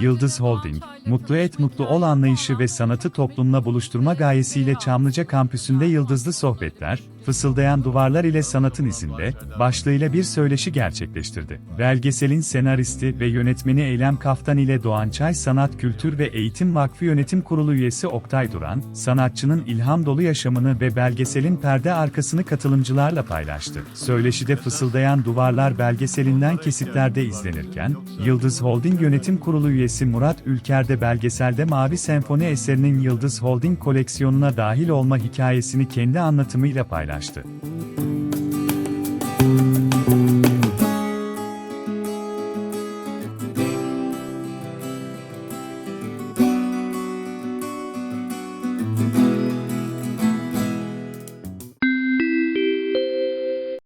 Yıldız Holding, Mutlu Et Mutlu Ol anlayışı ve sanatı toplumla buluşturma gayesiyle Çamlıca kampüsünde Yıldızlı Sohbetler, Fısıldayan Duvarlar ile Sanatın izinde, başlığıyla bir söyleşi gerçekleştirdi. Belgeselin senaristi ve yönetmeni Eylem Kaftan ile Doğançay Sanat Kültür ve Eğitim Vakfı Yönetim Kurulu üyesi Oktay Duran, sanatçının ilham dolu yaşamını ve belgeselin perde arkasını katılımcılarla paylaştı. Söyleşide Fısıldayan Duvarlar belgeselinden kesitlerde izlenirken, Yıldız Holding Yönetim Kurulu üyesi Murat Ülker ve belgeselde Mavi Senfoni eserinin Yıldız Holding koleksiyonuna dahil olma hikayesini kendi anlatımıyla paylaştı. Müzik